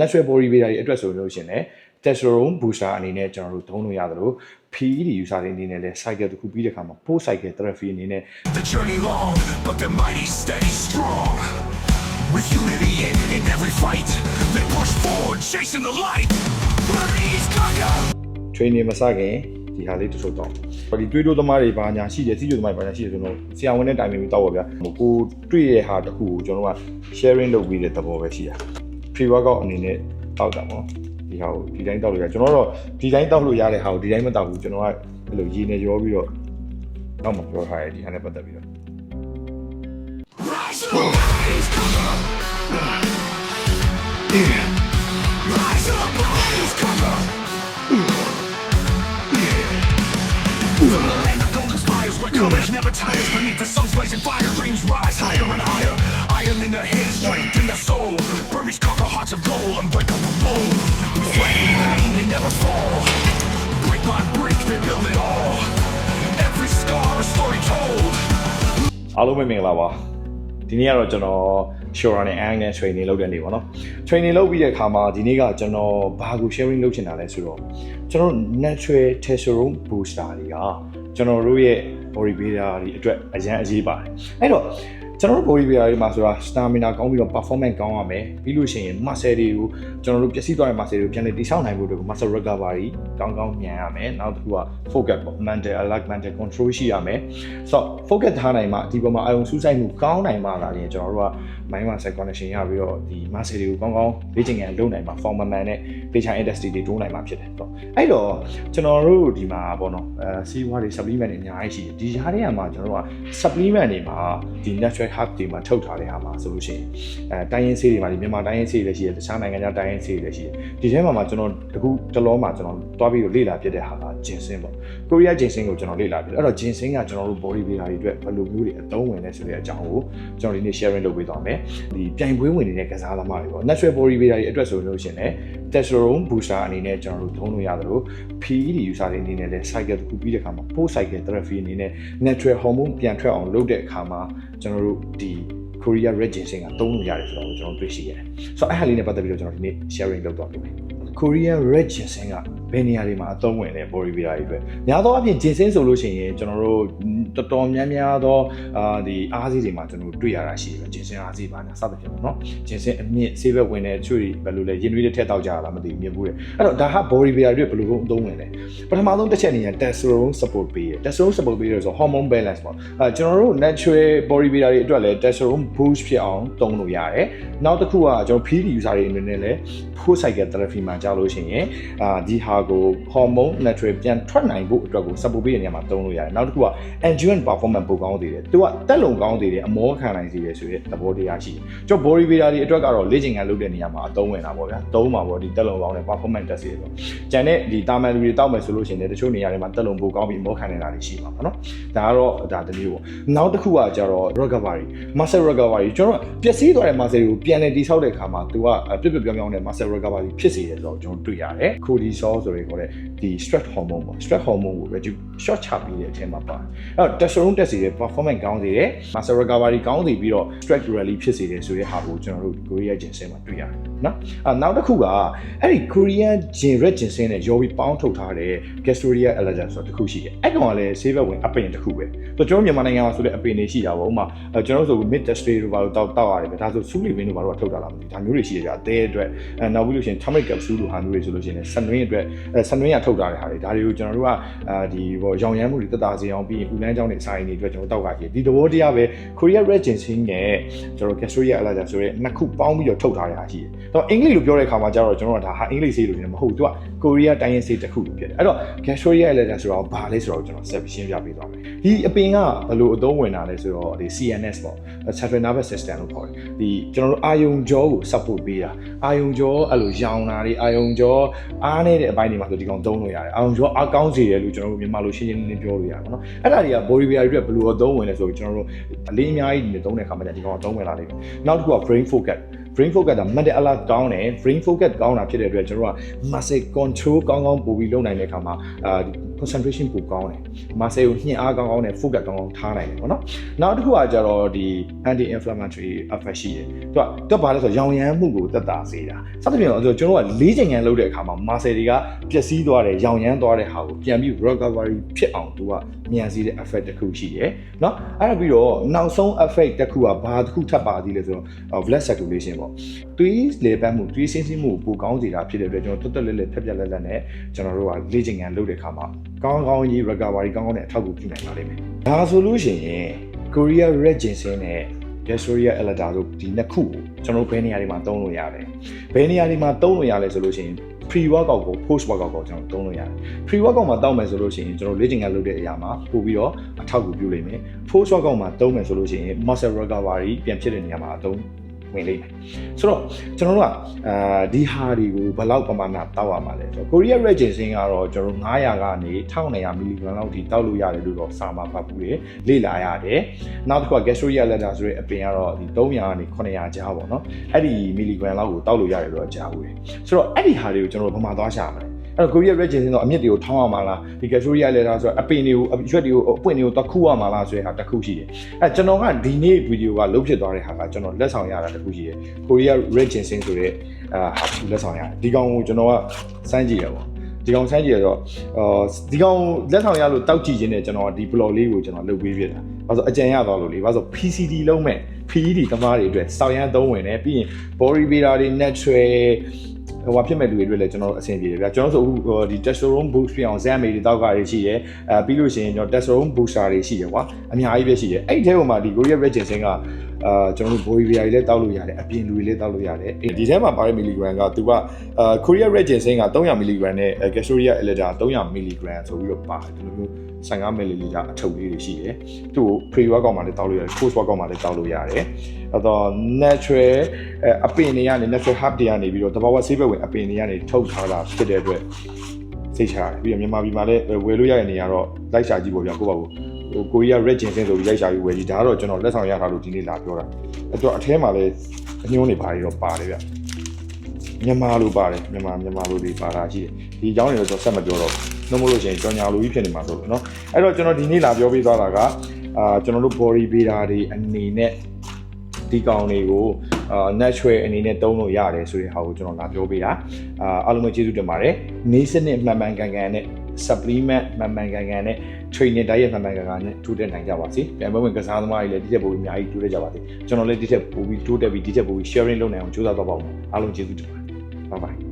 natural body builder တွေအတွက်ဆိုလို့ရှိရင်လည်း testosterone booster အနေနဲ့ကျွန်တော်တို့သုံးလို့ရတယ်လို့ PED user တွေအနေနဲ့လည်း cycle တစ်ခုပြီးတဲ့အခါမှာ post cycle therapy အနေနဲ့ The journey long, but the mighty steady strong. With unity in, in every fight, they push forward, chasing the light. Burmese conquer. training မစခင်ဒီဟာလေးတစ်ထုပ်တော့ဒီတွေးတိုးသမားတွေဘာညာရှိတယ်စီးကျိုးသမားတွေဘာညာရှိတယ်ဆိုတော့ဆရာဝန်နဲ့တိုင်ပင်ပြီးတောက်ပါဗျာဟိုကိုတွေ့ရဟာတစ်ခုကိုကျွန်တော်က sharing လုပ်ပြီးတဲ့သဘောပဲရှိတာ pre workout အနေနဲ့တောက်တာပေါ့ဒီဟာကိုဒီတိုင်းတောက်လို့ရကျွန်တော်တော့ဒီတိုင်းတောက်လို့ရတဲ့ဟာကိုဒီတိုင်းမတောက်ဘူးကျွန်တော်ကအဲ့လိုရေနဲ့ရောပြီးတော့တော့မပြောထားရဒီဟာနဲ့ပတ်သက်ပြီးတော့ Rise up, Burmese conquer. Rise up, Burmese conquer. The land of golden spires where courage never tires Beneath the sun's blazing fire, dreams rise higher and higher Iron in the head, strength in the soul Burmese conquer hearts of gold, unbreakable bold Flame, pain, they never fall Brick by brick, they build it all Every scar, a story told အားလုံးပဲမင်္ဂလာပါဒီနေ့ကတော့ကျွန်တော် Shora နဲ့ Ang နဲ့ training လုပ်တဲ့နေ့ပေါ့နော် training လုပ်ပြီးတဲ့အခါမှာဒီနေ့ကကျွန်တော်ဘာကို sharing လုပ်ချင်တာလဲဆိုတော့ကျွန်တော်တို့ natural testosterone booster တွေကကျွန်တော်တို့ရဲ့ body builder တွေအတွက်အရန်အရေးပါတယ်အဲ့တော့ ကျွန်တော်တို့ body builder တွေမှာဆိုတာ stamina ကောင်းပြီးတော့ performance ကောင်းရမယ်ပြီးလို့ရှိရင် muscle တွေကိုကျွန်တော်တို့ပျက်စီးသွားတဲ့ muscle တွေကိုပြန်လည်တည်ဆောက်နိုင်ဖို့အတွက် muscle recovery ကောင်းကောင်းမြန်ရမယ်နောက်တစ်ခုက focus ပေါ့ mental alert mental control ရှိရမယ်ဆိုတော့ focus ထားနိုင်မှဒီပေါ်မှာအာရုံစူးစိုက်မှုကောင်းနိုင်မှလာရင်ကျွန်တော်တို့က mind muscle connection ရပြီးတော့ဒီ muscle တွေကိုကောင်းကောင်းလေ့ကျင့်ကြံလုပ်နိုင်မှာ form မှန်မှန်နဲ့ patient intensity တွေတိုးနိုင်မှာဖြစ်တယ်ဆိုတော့အဲ့တော့ကျွန်တော်တို့ဒီမှာပေါ့နော်အဲစီးပွားတွေ supplement တွေအများကြီးရှိတယ်ဒီဟာတွေကမှကျွန်တော်တို့က supplement တွေမှာဒီ natural herb တွေမှာထုတ်ထားတဲ့ဟာမှာဆိုလို့ရှိရင်အဲတိုင်းရင်းဆေးတွေမှာဒီမြန်မာတိုင်းရင်းဆေးတွေလည်းရှိတယ်တခြားနိုင်ငံခြားတိုင်းရင်းဆေးတွေလည်းရှိတယ်ဒီထဲမှာမှကျွန်တော်တခုတလောမှာကျွန်တော်တွားပြီးတော့လေ့လာဖြစ်တဲ့ဟာကဂျင်ဆင်းပေါ့ကိုရီးယားဂျင်ဆင်းကိုကျွန်တော်လေ့လာပြီးအဲ့တော့ဂျင်ဆင်းကကျွန်တော်တို့ body builder တွေအတွက်ဘယ်လိုမျိုးတွေအသုံးဝင်လဲဆိုတဲ့အကြောင်းကိုကျွန်တော်ဒီနေ့ sharing လုပ်ပေးသွားမယ်ဒီပြိုင်ပွဲဝင်နေတဲ့ကစားသမားတွေပေါ့ natural body builder တွေအတွက်ဆိုလို့ရှိရင်လည်း testosterone booster အနေနဲ့ကျွန်တော်တို့သုံးလို့ရတယ်လို့ PED user တွေအနေနဲ့လည်း cycle တစ်ခုပြီးတဲ့အခါမှာ post cycle therapy အနေနဲ့ natural hormone ပြန်ထွက်အောင်လုပ်တဲ့အခါမှာကျွန်တော်တို့ဒီ Korea Red Ginseng ကသုံးလို့ရတယ်ဆိုတော့ကျွန်တော်တွေ့ရှိရတယ်။ဆိုတော့အဲ့ဟာလေးနဲ့ပတ်သက်ပြီးတော့ကျွန်တော်ဒီနေ့ sharing လုပ်သွားပြီမယ်။ Korean Red Ginseng က ဘယ်နေရာတွေမှာအသုံးဝင်လဲ body builder တွေအတွက်။များသောအားဖြင့် ginseng ဆိုလို့ရှိရင်ကျွန်တော်တို့တော်တော်များများသောအာဒီအားစီးတွေမှာကျွန်တော်တို့တွေ့ရတာရှိတယ်။ ginseng အားစီးပါညာစသဖြင့်ပေါ့နော်။ ginseng အမြင့်ဆေးဘက်ဝင်တဲ့ချွေဘယ်လိုလဲရင်သွေးတွေထက်တောက်ကြတာမသိဘူးမြင်ဘူးတယ်။အဲ့တော့ဒါဟာ body builder တွေဘယ်လိုကုန်အသုံးဝင်လဲ။ပထမဆုံးတစ်ချက်အနေနဲ့ testosterone support ပေးတယ်။ testosterone support ပေးတယ်ဆိုတော့ hormone balance ပေါ့။အဲကျွန်တော်တို့ natural body builder တွေအတွက်လည်း testosterone boost ဖြစ်အောင်သုံးလို့ရတယ်။နောက်တစ်ခုကကျွန်တော် PD user တွေအနေနဲ့လည်း full cycle therapy မှာကြာလို့ရှိရင်အာဒီဟာကို hormone natural ပြန်ထွက်နိုင်ဖို့အတွက်ကို support ပေးတဲ့နေရာမှာသုံးလို့ရတယ်။နောက်တစ်ခုက endurance performance ပိုကောင်းသေးတယ်။သူကတက်လုံကောင်းသေးတယ်အမောခံနိုင်စေတယ်ဆိုတဲ့သဘောတရားရှိတယ်။ကျွန်တော် body builder တွေအတွက်ကတော့လေ့ကျင့်ခန်းလုပ်တဲ့နေရာမှာအသုံးဝင်တာပေါ့ဗျာ။သုံးပါပေါ့ဒီတက်လုံကောင်းတဲ့ performance တက်စေတယ်ပေါ့။ကျန်တဲ့ဒီတာမန်လူတွေတောက်မယ်ဆိုလို့ရှိရင်လည်းတချို့နေရာတွေမှာတက်လုံပိုကောင်းပြီးအမောခံနေတာတွေရှိမှာပေါ့နော်။ဒါကတော့ဒါတစ်မျိုးပေါ့။နောက်တစ်ခုကကျတော့ recovery muscle recovery ကျွန်တော်ပျက်စီးသွားတဲ့ muscle တွေကိုပြန်လည်တည်ဆောက်တဲ့အခါမှာသူကပြပြပြောင်းပြောင်းတဲ့ muscle recovery ဖြစ်စေတယ်ဆိုတော့ကျွန်တော်တွေ့ရတယ်။ cortisol ဆိုရဲခေါ်တဲ့ဒီ stress hormone ပေါ့ stress hormone ကို reduce short ချပေးတဲ့အချိန်မှာပါတယ်။အဲ့တော့ testosterone တက်စေတဲ့ performance ကောင်းစေတယ်။ muscle recovery ကောင်းစေပြီးတော့ stress release ဖြစ်စေတယ်ဆိုတဲ့ဟာကိုကျွန်တော်တို့ Korea ginseng မှာတွေ့ရတယ်နော်။အဲ့နောက်တစ်ခုကအဲ့ဒီ Korean gin red ginseng နဲ့ရောပြီးပေါင်းထုတ်ထားတဲ့ Gastoria allergen ဆိုတဲ့တစ်ခုရှိတယ်။အဲ့ကောင်ကလည်းဆေးဘက်ဝင်အပင်တစ်ခုပဲ။ဆိုတော့ကျွန်တော်မြန်မာနိုင်ငံမှာဆိုတဲ့အပင်တွေရှိတာပေါ့။ဥပမာကျွန်တော်တို့ဆို mid distillate တို့ဘာလို့တောက်တောက်ရတယ်ပဲ။ဒါဆိုစူးလီဝင်းတို့ဘာလို့ထုတ်တာလားမသိဘူး။ဒါမျိုးတွေရှိကြအသေးအတွက်အဲနောက်ပြီးလို့ရှိရင် turmeric capsule လိုဟာမျိုးတွေဆိုလို့ရှိရင်ဆန်တွင်းအတွက်အဲဆန်တွင်းရထုတ်ထားတဲ့ဟာတွေဒါတွေကိုကျွန်တော်တို့ကအာဒီဟိုရောင်ရမ်းမှုတွေတက်တာစေအောင်ပြီးရင်ဥလန်းချောင်းတွေဆိုင်တွေအတွက်ကျွန်တော်တောက်ကကြည့်ဒီသဘောတရားပဲ Korea Red Ginseng နဲ့ကျွန်တော် Gastoria allergen ဆိုတဲ့နှစ်ခုပေါင်းပြီးတော့ထုတ်ထားတဲ့ဟာရှိတယ်။တော့အင်္ဂလိပ်လိုပြောတဲ့အခါမှာကျတော့ကျွန်တော်တို့ကဒါဟာအင်္ဂလိပ်ဆေးလိုနေမဟုတ်ဘူးသူက Korea တိုင်းရင်းဆေးတစ်ခုလိုဖြစ်တယ်။အဲ့တော့ Gastoria allergen ဆိုတော့ဘာလဲဆိုတော့ကျွန်တော်ဆက်ပြီးရှင်းပြပေးသွားမယ်။ ဒီအပင်ကဘယ်လိုအသုံးဝင်တာလဲဆိုတော့ဒီ CNS ပေါ့ Central Nervous System လို့ခေါ်တယ်။ဒီကျွန်တော်တို့အာယုံကြောကို support ပေးတာအာယုံကြောအဲ့လိုရောင်တာတွေအာယုံကြောအားနေတဲ့အပိုင်းတွေမှာဆိုဒီကောင်သုံးလို့ရတယ်အာယုံကြောအားကောင်းစေတယ်လို့ကျွန်တော်တို့မြန်မာလိုရှင်းရှင်းလင်းလင်းပြောလို့ရတယ်ပေါ့နော်အဲ့ဒါတွေက body builder တွေအတွက်ဘယ်လိုအသုံးဝင်လဲဆိုတော့ကျွန်တော်တို့အလေးအများကြီးနေသုံးတဲ့အခါမှာဒီကောင်အသုံးဝင်လာလိမ့်မယ်နောက်တစ်ခုက brain focus brain focus က mental alert ကောင်းတယ် brain focus ကောင်းတာဖြစ်တဲ့အတွက်ကျွန်တော်တို့က muscle control ကောင်းကောင်းပို့ပြီးလုပ်နိုင်တဲ့အခါမှာအာ concentration ပိုကောင်းတယ် muscle ကိုညှင်အားကောင်းကောင်းနဲ့ focus ကောင်းကောင်းထားနိုင်တယ်ပေါ့နော်နောက်တစ်ခုကကြတော့ဒီ anti inflammatory effect ရှိတယ်သူကသူကဘာလဲဆိုတော့ရောင်ရမ်းမှုကိုတက်တာစေတာစသဖြင့်တော့ကျွန်တော်တို့ကလေးချိန်ခံလုပ်တဲ့အခါမှာ muscle တွေကပျက်စီးသွားတယ်ရောင်ရမ်းသွားတဲ့ဟာကိုပြန်ပြီး recovery ဖြစ်အောင်သူက မြန်စီးတဲ့ effect တစ်ခုရှိတယ်เนาะအဲ့ဒါပြီးတော့နောက်ဆုံး effect တစ်ခုကဘာတစ်ခုထပ်ပါသေးလဲဆိုတော့ blood circulation ပေါ့သွေးလေပတ်မှုသွေးဆင်းဆင်းမှုကိုပိုကောင်းစေတာဖြစ်တဲ့အတွက်ကျွန်တော်တွတ်တွတ်လဲလဲဖြက်ဖြက်လက်လက်နဲ့ကျွန်တော်တို့ကလေ့ကျင့်ခန်းလုပ်တဲ့အခါမှာကောင်းကောင်းကြီး recovery ကောင်းကောင်းနဲ့အထောက်အကူပြုနိုင်ပါလိမ့်မယ်ဒါဆိုလို့ရှိရင် Korea Red Ginseng နဲ့ Gastoria Elata တို့ဒီနှစ်ခုကိုကျွန်တော်တို့ဘယ်နေရာတွေမှာသုံးလို့ရတယ်ဘယ်နေရာတွေမှာသုံးလို့ရလဲဆိုလို့ရှိရင် pre workout ကို post workout ကိုကျွန်တော်သုံးလို့ရတယ် pre workout မှာတောက်မယ်ဆိုလို့ရှိရင်ကျွန်တော်လေ့ကျင့်ခန်းလုပ်တဲ့အရာမှာပို့ပြီးတော့အထောက်အကူပြုလိမ့်မယ် post workout မှာသုံးမယ်ဆိုလို့ရှိရင် muscle recovery ပြန်ဖြစ်တဲ့နေရာမှာအသုံး ဝင်လိမ့်မယ်ဆိုတော့ကျွန်တော်တို့ကအာဒီဟာတွေကိုဘယ်လောက်ပမာဏတောက်ရမှာလဲဆိုတော့ Korea Red Ginseng ကတော့ကျွန်တော်900ကနေ1200 mg လောက်ထိတောက်လို့ရတယ်လို့တော့စာမှာဖတ်ဘူးလေလေ့လာရတယ်နောက်တစ်ခုက Gastoria Elata ဆိုတဲ့အပင်ကတော့ဒီ300ကနေ900ကြားပေါ့နော်အဲ့ဒီ milligram လောက်ကိုတောက်လို့ရတယ်လို့ကြားဘူးလေဆိုတော့အဲ့ဒီဟာတွေကိုကျွန်တော်တို့ဘယ်မှာသွားရှာမလဲ အဲ့တော့ Korea Red Ginseng တော့အမြင့်တွေကိုထောင်းရမှာလားဒီ Gastoria Elata ဆိုတော့အပင်တွေကိုအရွက်တွေကိုအပွင့်တွေကိုတခုရမှာလားဆိုတဲ့ဟာတစ်ခုရှိတယ်အဲ့ကျွန်တော်ကဒီနေ့ဗီဒီယိုကလုတ်ဖြစ်သွားတဲ့ဟာကကျွန်တော်လက်ဆောင်ရတာတစ်ခုရှိတယ် Korea Red Ginseng ဆိုတဲ့အာဟာလက်ဆောင်ရတယ်ဒီကောင်ကိုကျွန်တော်ကစမ်းကြည့်ရပါဒီကောင်စမ်းကြည့်ရတော့အာဒီကောင်လက်ဆောင်ရလို့တောက်ကြည့်ခြင်းနဲ့ကျွန်တော်ဒီ blog လေးကိုကျွန်တော်လုပ်ပေးပြတာဘာလို့အကြံရသွားလို့လေဘာလို့ PCD လုံးမဲ့ PED တမားတွေအတွက်စောက်ရမ်းသုံးဝင်တယ်ပြီးရင် body builder တွေ natural ဟိုဟာဖြစ်မဲ့လူတွေအတွက်လည်းကျွန်တော်တို့အဆင်ပြေတယ်ဗျာကျွန်တော်တို့ဆိုအခုဒီ testosterone boost ဖြစ်အောင် ZMA တွေတောက်ကတွေရှိတယ်အဲပြီးလို့ရှိရင်ကျွန်တော် testosterone booster တွေရှိတယ်ကွာအများကြီးပဲရှိတယ်အဲ့ဒီထဲမှာဒီ Korea Red Ginseng က အာကျွန်တော်တို့ body builder တွေလည်းတောက်လို့ရတယ်အပြင်လူတွေလည်းတောက်လို့ရတယ်ဒီထဲမှာပါတဲ့ milligram ကသူကအာ Korea Red Ginseng က300 milligram နဲ့ Gastoria Elata 300 milligram ဆိုပြီးတော့ပါတယ်ဒီလိုမျိုး15 ml အထုပ်လေးတွေရှိတယ်သူ့ကို pre workout မှာလည်းတောက်လို့ရတယ် post workout မှာလည်းတောက်လို့ရတယ်အဲ့တော့ natural အပင်တွေကနေ natural herb တွေကနေပြီးတော့တဘာဝဆေးဘက်ဝင်အပင်တွေကနေထုတ်ထားတာဖြစ်တဲ့အတွက် စိတ်ချရတယ်ပြီးတော့မြန်မာပြည်မှာလည်းဝယ်လို့ရတဲ့နေရာတော့လိုက်ရှာကြည့်ပေါ့ဗျာကိုယ့်ဘာကိုဟိုကိုရီးယား red ginseng ဆိုပြီးလိုက်ရှာပြီးဝယ်ကြည့်ဒါကတော့ကျွန်တော်လက်ဆောင်ရထားလို့ဒီနေ့လာပြောတာအဲ့တော့အထဲမှာလည်းအညွှန်းတွေပါတယ်တော့ပါတယ်ဗျမြန်မာလိုပါတယ်မြန်မာမြန်မာလိုတွေပါတာရှိတယ်ဒီအကြောင်းတွေတော့ကျွန်တော်ဆက်မပြောတော့ဘူးနှုတ်မလို့ရှိရင်ကြောင်ညာလိုကြီးဖြစ်နေမှာဆိုလို့เนาะအဲ့တော့ကျွန်တော်ဒီနေ့လာပြောပေးသွားတာကအာကျွန်တော်တို့ body builder တွေအနေနဲ့ဒီကောင်တွေကို အာ natural အနေနဲ့သုံးလို့ရတယ်ဆိုတဲ့ဟာကိုကျွန်တော်လာပြောပေးတာအာအားလုံးပဲကျေးဇူးတင်ပါတယ်နေစနစ်မှန်မှန်ကန်ကန်နဲ့ supplement မှန်မှန်ကန်ကန်နဲ့ training diet မှန်မှန်ကန်ကန်နဲ့တိုးတက်နိုင်ကြပါစေပြန်ပွဲဝင်ကစားသမားတွေလည်းဒီထက်ပိုပြီးအများကြီးတိုးတက်ကြပါစေကျွန်တော်လည်းဒီထက်ပိုပြီးတိုးတက်ပြီးဒီထက်ပိုပြီး sharing လုပ်နိုင်အောင်ကြိုးစားသွားပါဦးအားလုံးကျေးဇူးတင်ပါတယ် bye bye